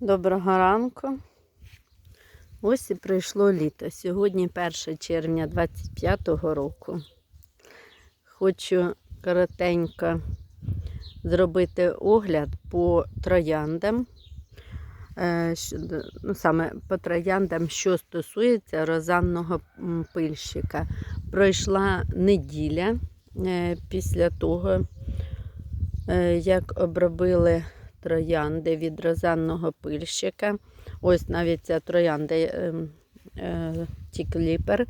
Доброго ранку. Ось і прийшло літо. Сьогодні 1 червня 25-го року. Хочу коротенько зробити огляд по трояндам. Е, Ну, саме по трояндам, що стосується розанного пильщика. Пройшла неділя е, після того, е, як обробили троянди від розанного пильщика. Ось навіть ця троянда е, е, Тікліпер,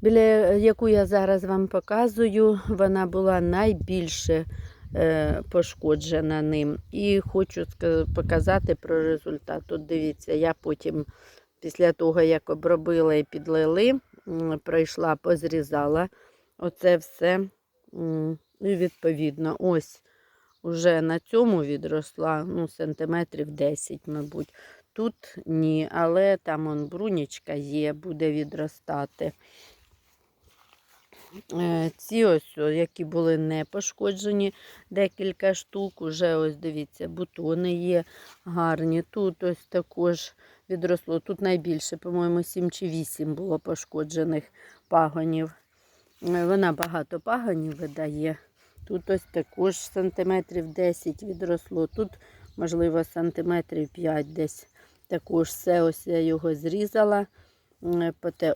біля яку я зараз вам показую, вона була найбільше е, пошкоджена ним. І хочу показати про результат. От дивіться, я потім, після того, як обробила і підлили, пройшла, позрізала оце все. І відповідно, ось Уже на цьому відросла ну, сантиметрів 10, мабуть. Тут ні, але там он брунічка є, буде відростати. Е, Ці ось, які були не пошкоджені, декілька штук, уже ось дивіться, бутони є гарні. Тут ось також відросло. Тут найбільше, по-моєму, 7 чи 8 було пошкоджених пагонів. Е, Вона багато пагонів видає. Тут ось також сантиметрів 10 відросло. Тут, можливо, сантиметрів 5 десь. Також все ось я його зрізала.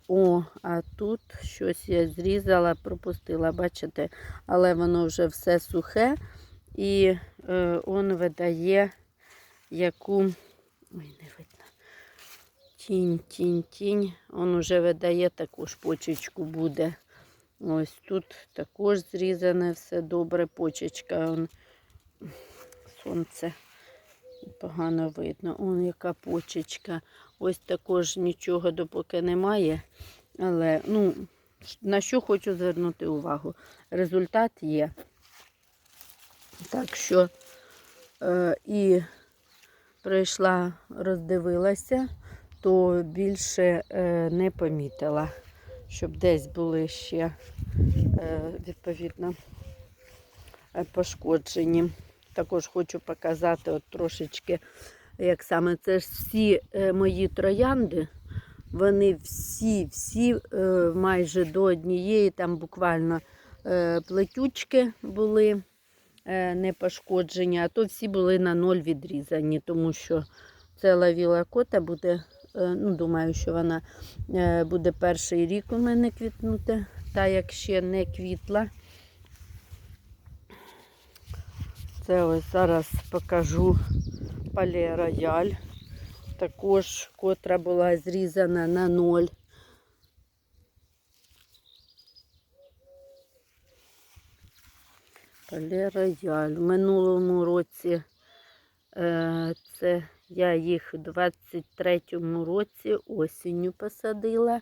О, а тут щось я зрізала, пропустила, бачите, але воно вже все сухе і е, он видає яку. Ой, не видно. Тінь, тінь, тінь. Он уже видає таку ж почечку буде. Ось тут також зрізане все добре. Почечка. Он, сонце погано видно. Он яка почечка. Ось також нічого допоки немає. Але ну, на що хочу звернути увагу? Результат є. Так що е, і прийшла, роздивилася, то більше е, не помітила, щоб десь були ще е, відповідно е, пошкоджені. Також хочу показати от трошечки, як саме це ж всі е, мої троянди. Вони всі, всі е, майже до однієї, там буквально плетючки були не пошкоджені, а то всі були на ноль відрізані, тому що це лавіла кота буде, ну, думаю, що вона е, буде перший рік у мене квітнути, та як ще не квітла. Це ось зараз покажу пале рояль. Також котра була зрізана на ноль. Пале рояль. В минулому році е, це я їх у 23-му році осінню посадила.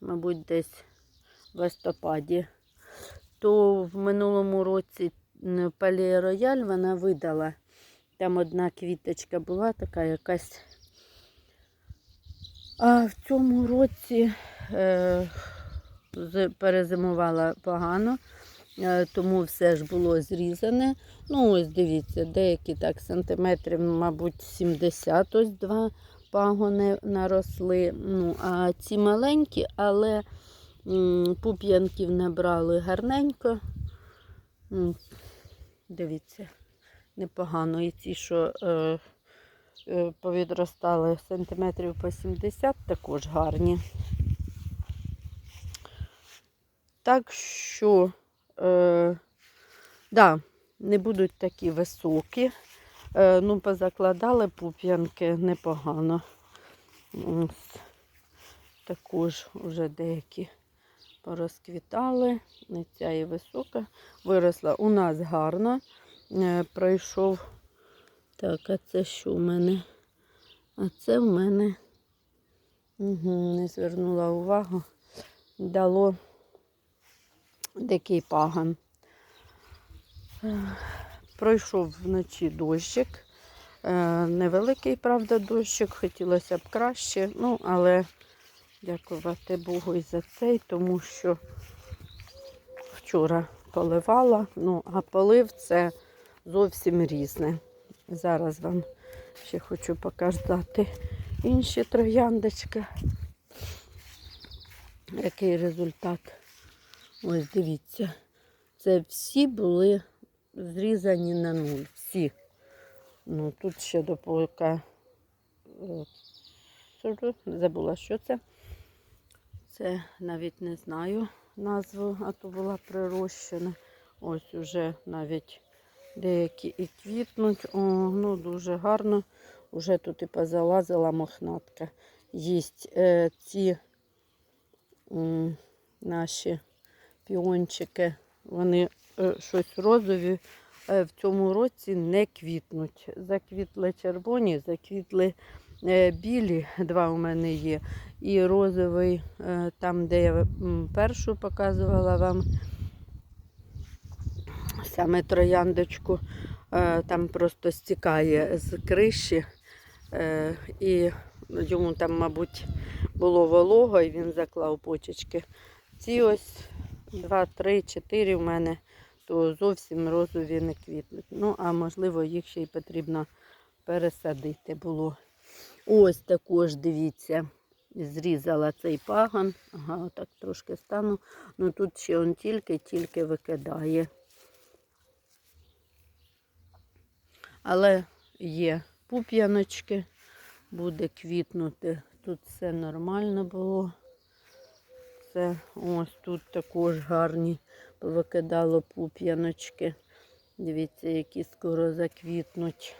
Мабуть, десь в листопаді. То в минулому році м, пале рояль вона видала. Там одна квіточка була така якась. А в цьому році е, перезимувала погано, тому все ж було зрізане. Ну, ось дивіться, деякі так сантиметрів, мабуть, 70, ось два пагони наросли. Ну, а ці маленькі, але пуп'янків набрали гарненько. Дивіться непогано. І ці, що е, е, повідростали сантиметрів по 70, також гарні. Так що, е, да, не будуть такі високі. Е, ну, позакладали пуп'янки непогано. Ось. Також вже деякі порозквітали. Не ця і висока. Виросла у нас гарно. Е, пройшов. Так, а це що в мене? А це в мене угу, не звернула увагу. Дало дикий паган. Е, Пройшов вночі дощик. Е, Невеликий, правда, дощик, хотілося б краще, ну, але дякувати Богу і за цей, тому що вчора поливала, ну, а полив це зовсім різне. Зараз вам ще хочу показати інші трояндочки. Який результат? Ось дивіться. Це всі були зрізані на нуль. Всі. Ну, тут ще до полка. е, Забула, що це. Це навіть не знаю назву, а то була прирощена. Ось уже навіть деякі і квітнуть. О, ну дуже гарно. Уже тут і позалазила мохнатка. Їсть е, ці м, наші піончики, вони е, щось розові е, в цьому році не квітнуть. Заквітли червоні, заквітли е, білі, два у мене є. І розовий, там, де я першу показувала вам саме трояндочку, там просто стікає з криші. І йому там, мабуть, було волого, і він заклав почечки. Ці ось 2, 3, 4 в мене, то зовсім розові не квітнуть. Ну, а можливо, їх ще й потрібно пересадити було. Ось також, дивіться, зрізала цей паган. Ага, отак трошки стану. Ну тут ще он тільки-тільки викидає. Але є пуп'яночки, буде квітнути. Тут все нормально було. Це ось тут також гарні повикидало пуп'яночки. Дивіться, які скоро заквітнуть.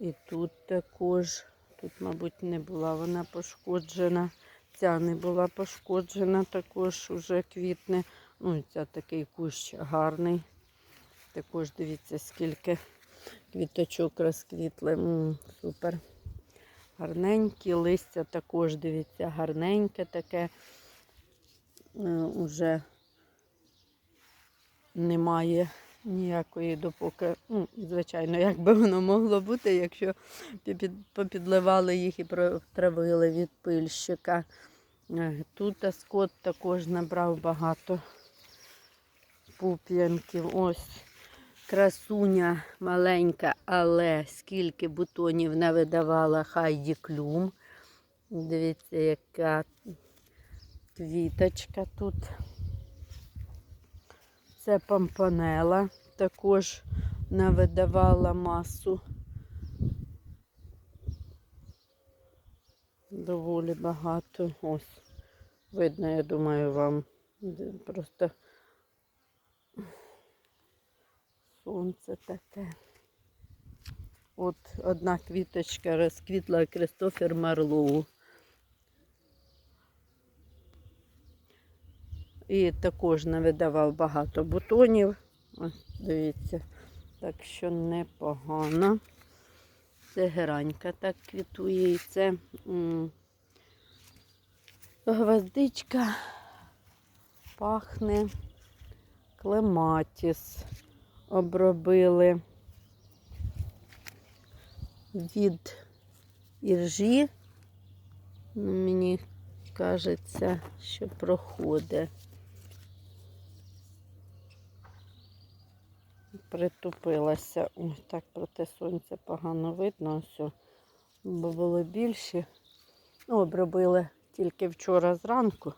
І тут також, тут, мабуть, не була вона пошкоджена. Ця не була пошкоджена, також уже квітне. Ну, ця такий кущ гарний. Також дивіться, скільки квіточок розквітли. М, супер. Гарненькі, листя також, дивіться, гарненьке таке. Е, уже немає ніякої допоки. Ну, звичайно, як би воно могло бути, якщо попідливали їх і протравили від пильщика. Е, Тут скот також набрав багато пуп'янків. Ось красуня маленька, але скільки бутонів не видавала Хайді Клюм. Дивіться, яка квіточка тут. Це помпанела, також навидавала масу. Доволі багато. Ось. Видно, я думаю, вам просто сонце таке. От одна квіточка розквітла Кристофер Марлоу. І також навидавав багато бутонів. Ось, дивіться, так що непогано. Це геранька так квітує. І це гвоздичка пахне клематіс. Обробили від іржі. Ну, Мені кажеться, що проходить. Притупилася. Ой, так проти сонця погано видно. Ось, бо було більше. Ну, обробили тільки вчора зранку.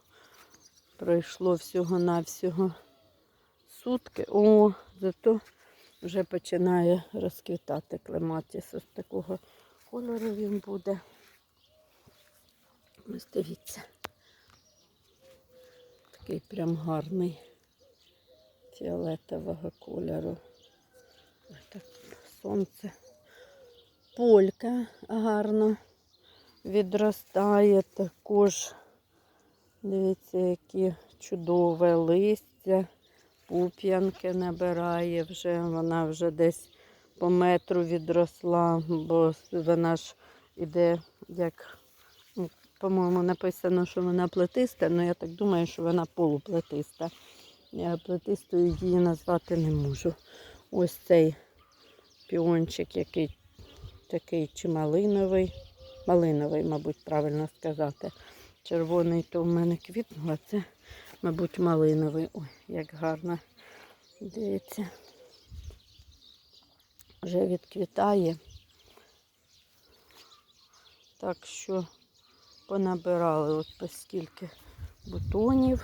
Пройшло всього-навсього сутки. О, зато вже починає розквітати клематіс. Ось такого кольору він буде. Ось дивіться. Такий прям гарний фіолетового кольору. Сонце. Полька гарно відростає також. Дивіться, які чудове листя, пуп'янки набирає вже, вона вже десь по метру відросла, бо вона ж іде, як, ну, по-моєму, написано, що вона плетиста, але я так думаю, що вона полуплетиста. Я плетистою її назвати не можу. Ось цей піончик, який такий чи малиновий. Малиновий, мабуть, правильно сказати. Червоний то в мене квітнув, а це, мабуть, малиновий. Ой, як гарно. Дивіться. вже відквітає. Так що понабирали от по скільки бутонів.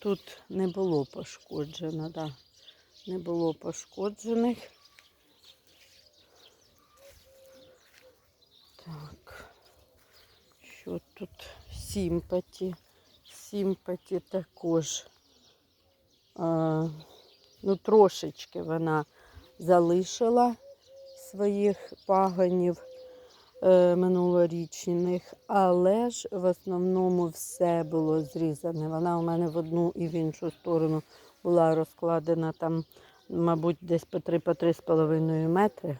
Тут не було пошкоджено, да. Не було пошкоджених. Так. Що тут? Сімпаті. Сімпаті також. А, ну, трошечки вона залишила своїх пагонів е, минулорічних, але ж в основному все було зрізане. Вона у мене в одну і в іншу сторону була розкладена там, мабуть, десь по 3-3,5 метри.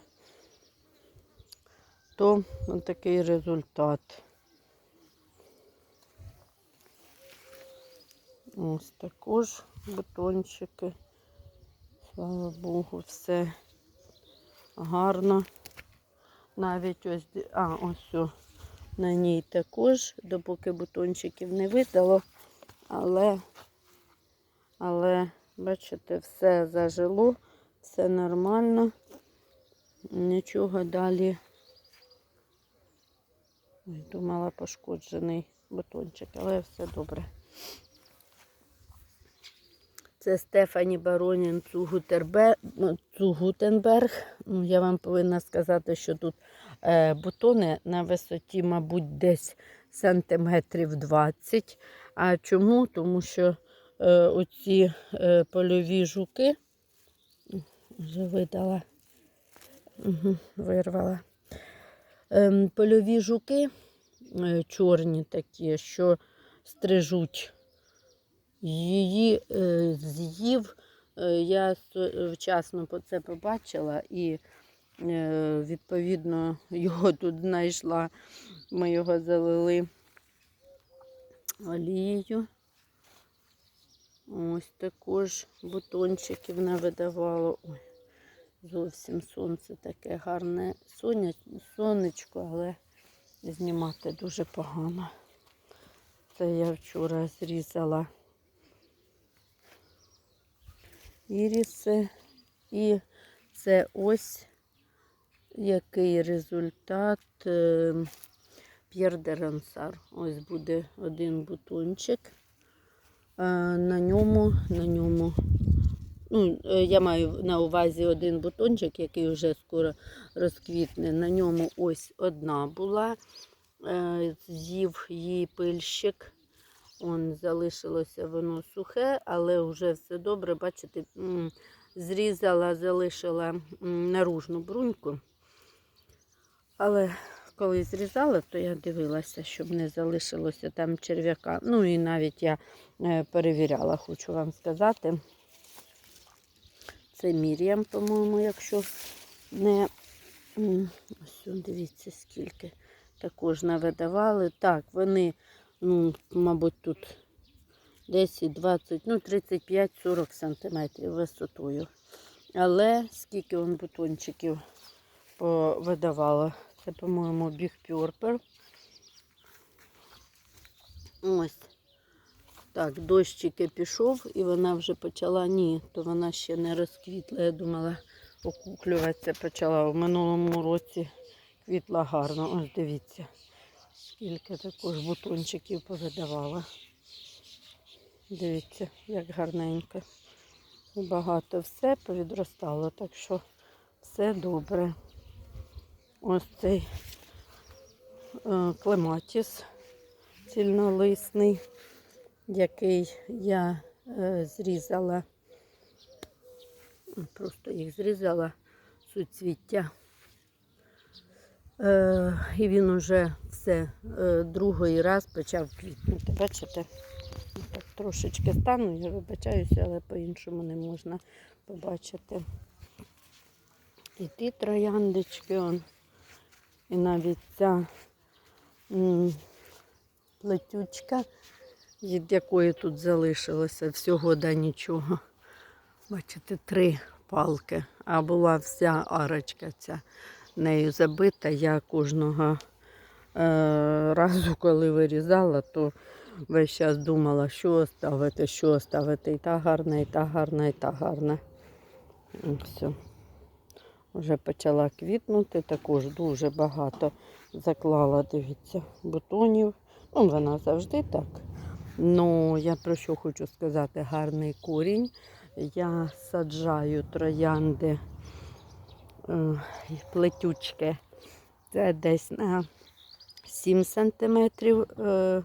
То такий результат. Ось також бутончики. Слава Богу, все гарно. Навіть ось, а, ось на ній також, допоки бутончиків не видало, але, але, бачите, все зажило, все нормально, нічого далі. Думала пошкоджений бутончик, але все добре. Це Стефані Баронін ну, Цугутенберг. Ну, Я вам повинна сказати, що тут е, бутони на висоті, мабуть, десь сантиметрів 20. А чому? Тому що е, оці е, польові жуки вже видала, вирвала. Ем, польові жуки е, чорні такі, що стрижуть Її е, з'їв. Е, я вчасно це побачила і, е, відповідно, його тут знайшла. Ми його залили олією. Ось також бутончиків навидавало. Ой, зовсім сонце таке гарне сонечко, але знімати дуже погано. Це я вчора зрізала іріси. І це ось який результат е, П'єр де Рансар. Ось буде один бутончик. Е, На ньому, на ньому, ну, е, я маю на увазі один бутончик, який вже скоро розквітне. На ньому ось одна була. З'їв її пильщик. Он залишилося воно сухе, але вже все добре. Бачите, зрізала, залишила наружну бруньку. Але коли зрізала, то я дивилася, щоб не залишилося там черв'яка. Ну і навіть я е, перевіряла, хочу вам сказати. Це Мір'ям, по-моєму, якщо не ось дивіться, скільки також навидавали. Так, вони ну, мабуть, тут 10, 20, ну, 35-40 сантиметрів висотою. Але скільки он бутончиків видавало. Це, по-моєму, Big Purple. Ось. Так, дощики пішов і вона вже почала, ні, то вона ще не розквітла. Я думала, окуклюватися почала. В минулому році квітла гарно. Ось дивіться. Скільки також бутончиків повидавала. Дивіться, як гарненько. І Багато все повідростало, так що все добре. Ось цей е, клематіс цільнолисний, який я е, зрізала. Просто їх зрізала суцвіття. Е, і він уже все е, другий раз почав квітнути. Бачите? Так трошечки стану, я вибачаюся, але по-іншому не можна побачити. І ті трояндочки, он, і навіть ця плетючка, від якої тут залишилося всього да нічого. Бачите, три палки, а була вся арочка ця нею забита. Я кожного разу, коли вирізала, то весь час думала, що ставити, що ставити. І та гарна, і та гарна, і та гарна. Все. Вже почала квітнути, також дуже багато заклала, дивіться, бутонів. Ну, вона завжди так. Ну, я про що хочу сказати, гарний корінь. Я саджаю троянди е, плетючки. Це десь на 7 сантиметрів е,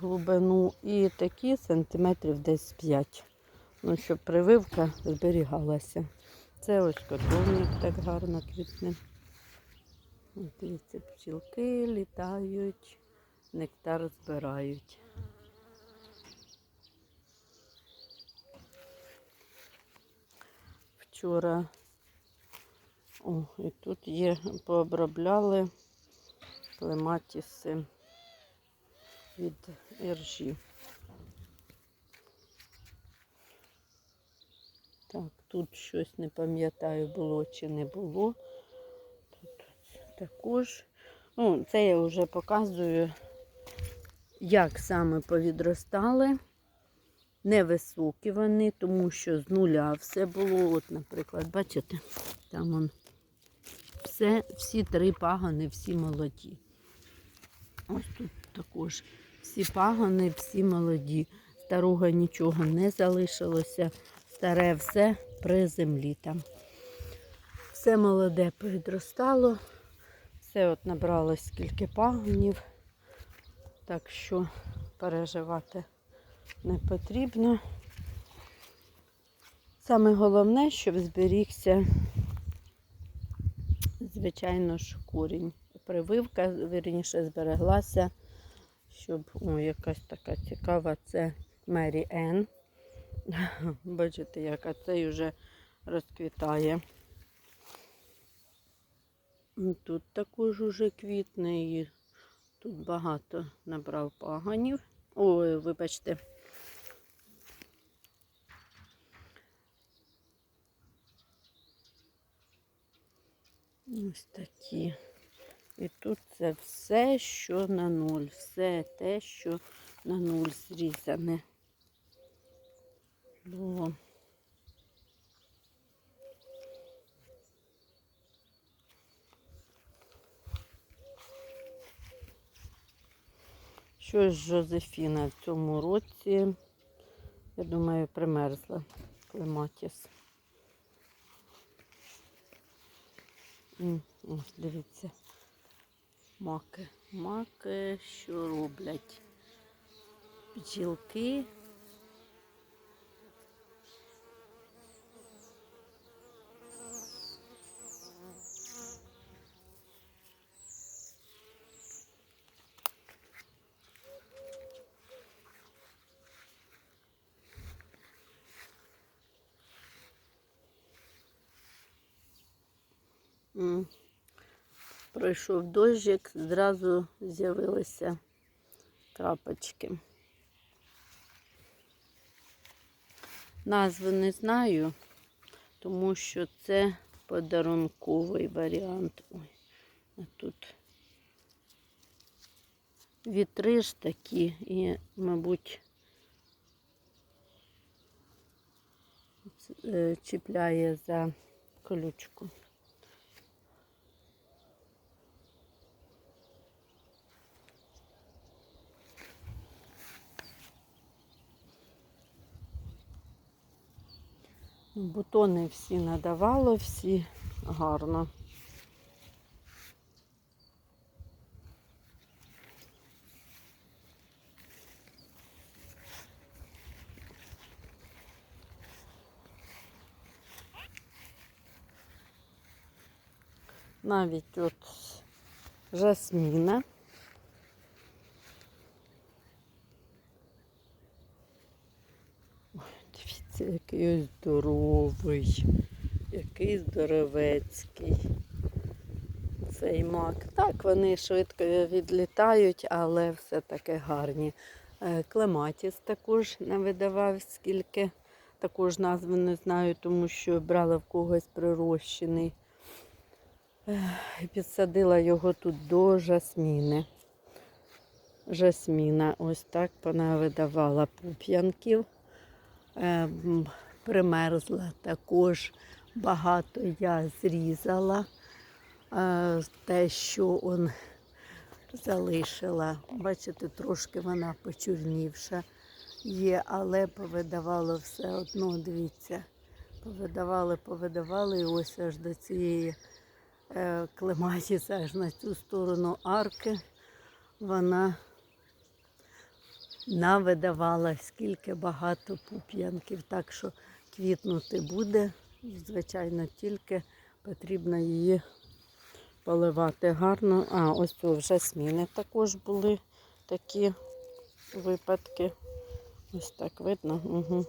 глибину і такі сантиметрів десь 5. Ну, щоб прививка зберігалася. Це ось котовник так гарно квітне. Дивіться, пчілки літають, нектар збирають. Вчора о, і тут є, пообробляли клематіси від іржі. Так, тут щось не пам'ятаю, було чи не було. Тут також. Ну, це я вже показую, як саме повідростали. Невисокі вони, тому що з нуля все було. От, наприклад, бачите, там он все, всі три пагони, всі молоді. Ось тут також всі пагони, всі молоді. Старого нічого не залишилося. Старе все при землі там. Все молоде підростало. Все от набралось скільки пагонів. Так що переживати не потрібно. Саме головне, щоб зберігся, звичайно ж, корінь. Прививка, вірніше, збереглася, щоб о, якась така цікава, це Мері Енн. Бачите, яка цей вже розквітає. Тут також уже квітне і тут багато набрав паганів. Ой, вибачте. Ось такі. І тут це все, що на нуль. Все те, що на нуль зрізане. Бо Щось Жозефіна в цьому році, я думаю, примерзла клематіс. Ось, дивіться. Маки. Маки, що роблять? Бджілки. М. Пройшов дощик, зразу з'явилися крапочки. Назви не знаю, тому що це подарунковий варіант. Ой, а тут вітри ж такі і, мабуть, е, чіпляє за колючку. Бутони всі надавало, всі гарно. Навіть от жасміна. Дивіться, який здоровий, який здоровецький. Цей мак. Так, вони швидко відлітають, але все-таки гарні. Е, Клематіс також не видавав, скільки також назви не знаю, тому що брала в когось прирощений. Підсадила його тут до жасміни. жасміна. Ось так вона видавала пуп'янків. Е, примерзла також багато я зрізала. Е, те, що он залишила. Бачите, трошки вона почорнівша є, але повидавало все одно, дивіться. Повидавали, повидавали, і ось аж до цієї е, клематіс, аж на цю сторону арки вона навидавала, скільки багато пуп'янків. Так що квітнути буде. Звичайно, тільки потрібно її поливати гарно. А, ось тут вже зміни також були такі випадки. Ось так видно. Угу.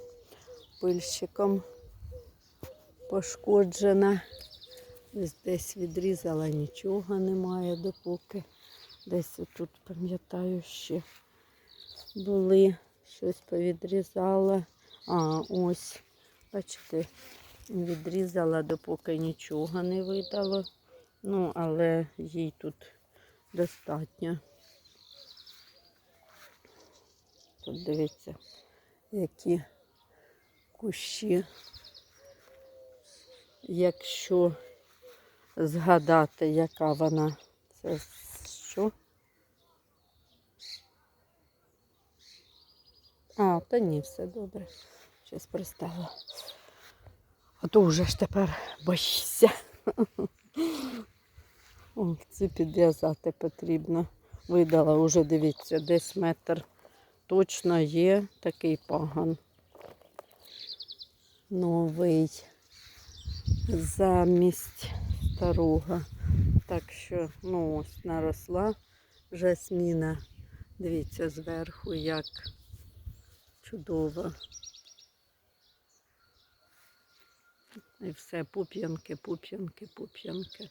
Пильщиком пошкоджена. Ось десь відрізала, нічого немає допоки. Десь тут, пам'ятаю, ще були, щось повідрізала. А, ось, бачите, відрізала, допоки нічого не видало. Ну, але їй тут достатньо. Тут дивіться, які кущі. Якщо згадати, яка вона, це що? А, та ні, все добре. Щось пристала. А то вже ж тепер боїшся. О, це підв'язати потрібно. Видала вже, дивіться, десь метр точно є такий паган. Новий замість старого. Так що, ну ось наросла жасміна. Дивіться зверху, як чудово. І все, пуп'янки, пуп'янки, пуп'янки.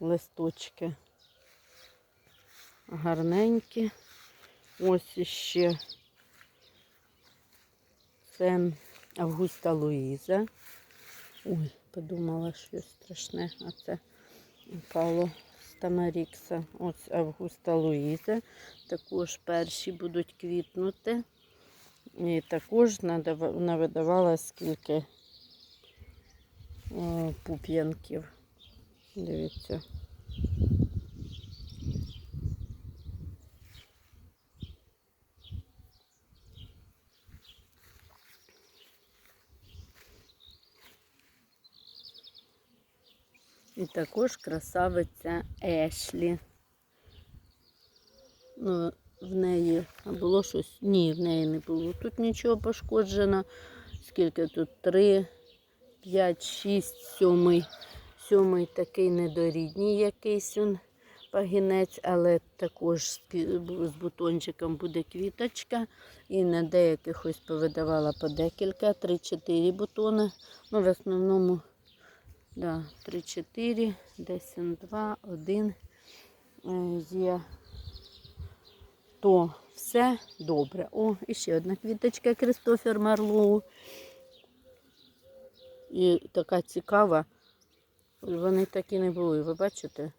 Листочки гарненькі. Ось іще це Августа Луїза. Ой, подумала щось страшне, а це Павло Стамарікса. Ось Августа Луїза. Також перші будуть квітнути. І також вона навидавала скільки пуп'янків. Дивіться. Також красавиця Ешлі. Ну, в неї було щось? Ні, в неї не було. Тут нічого пошкоджено. Скільки тут? Три, п'ять, шість, сьомий. Сьомий такий недорідній якийсь він пагінець, але також з бутончиком буде квіточка. І на деяких ось повидавала по декілька, три-чотири бутони. Ну, в основному Да, 3-4, десь 2, 1 є. То все добре. О, і ще одна квіточка Кристофер Марлоу. І така цікава. Вони такі не були, ви бачите?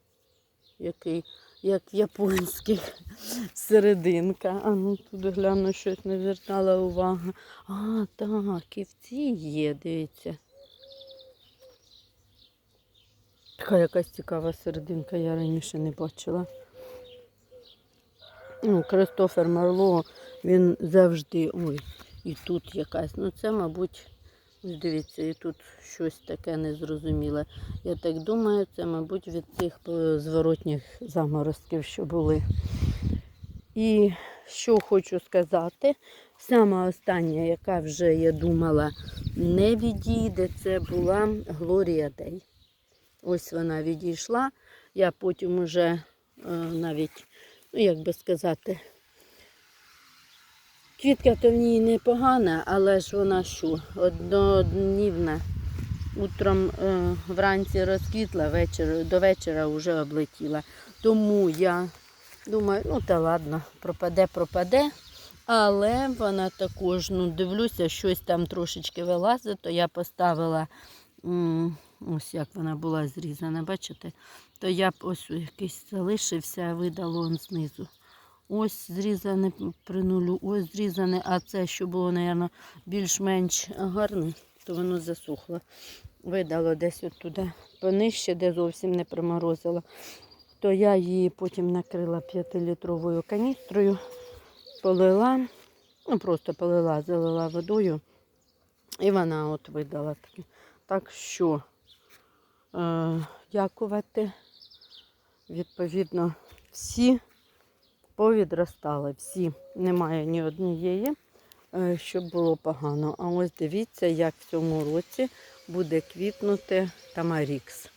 Який, як японських серединка. А ну тут гляну, щось не звертала увагу. А, так, і в цій є, дивіться. Така якась цікава серединка, я раніше не бачила. Ну, Кристофер Марло, він завжди. Ой, і тут якась. Ну це, мабуть, дивіться, і тут щось таке незрозуміле. Я так думаю, це, мабуть, від тих е, зворотніх заморозків, що були. І що хочу сказати, сама остання, яка вже я думала, не відійде, це була Глорія Дей. Ось вона відійшла. Я потім уже е, навіть, ну як би сказати, квітка то в ній непогана, але ж вона що, одноднівна. Утром е, вранці розквітла, вечір, до вечора вже облетіла. Тому я думаю, ну та ладно, пропаде, пропаде. Але вона також, ну, дивлюся, щось там трошечки вилазить, то я поставила, ось як вона була зрізана, бачите? То я б ось якийсь залишився, видало он знизу. Ось зрізане при нулю, ось зрізане, а це, що було, мабуть, більш-менш гарне, то воно засухло. Видало десь туди понижче, де зовсім не приморозило. То я її потім накрила 5-літровою каністрою, полила, ну просто полила, залила водою, і вона от видала таке. Так що е, дякувати. Відповідно, всі повідростали, всі. Немає ні однієї, е, щоб було погано. А ось дивіться, як в цьому році буде квітнути тамарікс.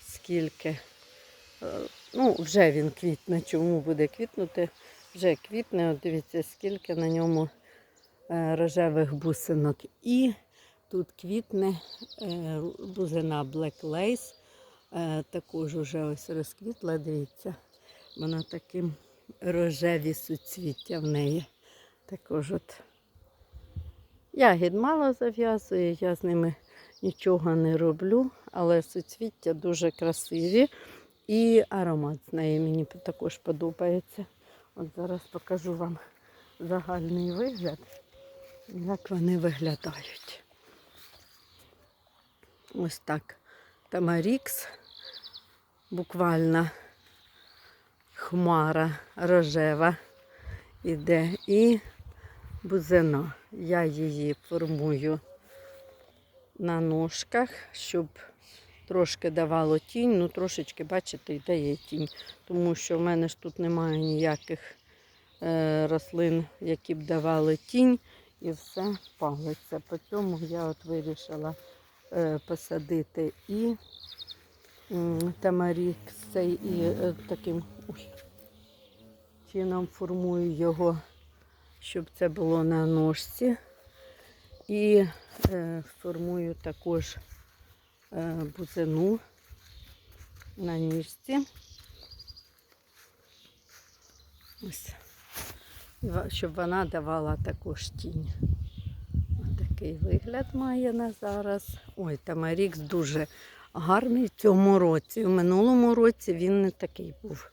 Скільки. Е, Ну, вже він квітне. Чому буде квітнути? Вже квітне, от дивіться, скільки на ньому рожевих бусинок. І тут квітне е, бузина Black Lace. Е, Також уже ось розквітла, дивіться. Вона таким рожеві суцвіття в неї. Також от ягід мало зав'язує, я з ними нічого не роблю, але суцвіття дуже красиві. І аромат з неї мені також подобається. От зараз покажу вам загальний вигляд, як вони виглядають. Ось так. Тамарікс, буквально хмара рожева іде і бузина. Я її формую на ножках, щоб трошки давало тінь, ну трошечки, бачите, йде є тінь. Тому що в мене ж тут немає ніяких е, рослин, які б давали тінь, і все палиться. По цьому я от вирішила посадити і тамарік цей і е, таким чином формую його, щоб це було на ножці. І е, формую також е, бузину на ніжці. Ось. Щоб вона давала також тінь. Такий вигляд має на зараз. Ой, Тамарікс дуже гарний в цьому році. У минулому році він не такий був.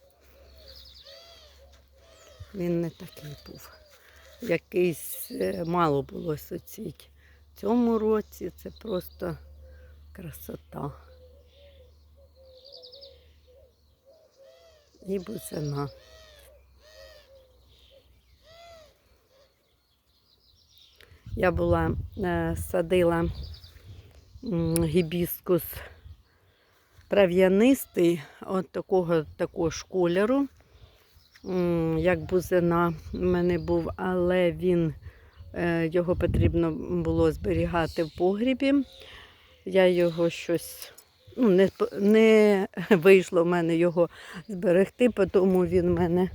Він не такий був. Якийсь е, мало було соцвіть. В цьому році це просто красота. І бузина. Я була е, садила гібіскус трав'янистий, от такого також кольору, як бузина в мене був, але він, е, його потрібно було зберігати в погрібі. Я його щось ну, не, не вийшло в мене його зберегти, тому він в мене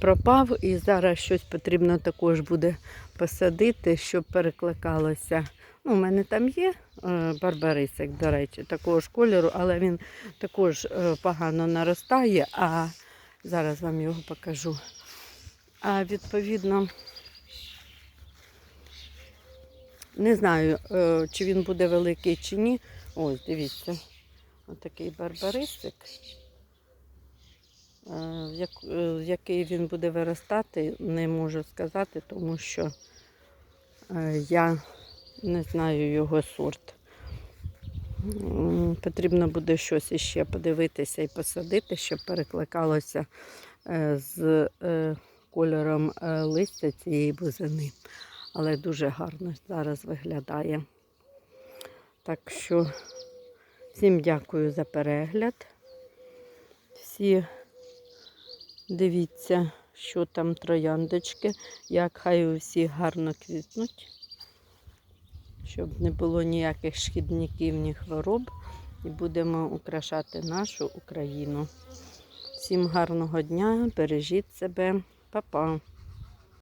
пропав. І зараз щось потрібно також буде посадити, щоб перекликалося. Ну, у мене там є е, барбарисик, до речі, такого ж кольору, але він також е, погано наростає, а зараз вам його покажу. А відповідно, не знаю, е, чи він буде великий чи ні. Ось, дивіться, отакий барбарисик. Е, як- е, Який він буде виростати, не можу сказати, тому що е, я не знаю його сорт. Потрібно буде щось іще подивитися і посадити, щоб перекликалося е, з е, кольором е, листя цієї бузини. Але дуже гарно зараз виглядає. Так що всім дякую за перегляд. Всі дивіться, що там трояндочки, як хай усі гарно квітнуть, щоб не було ніяких шкідників, ні хвороб. І будемо украшати нашу Україну. Всім гарного дня, бережіть себе, Па-па!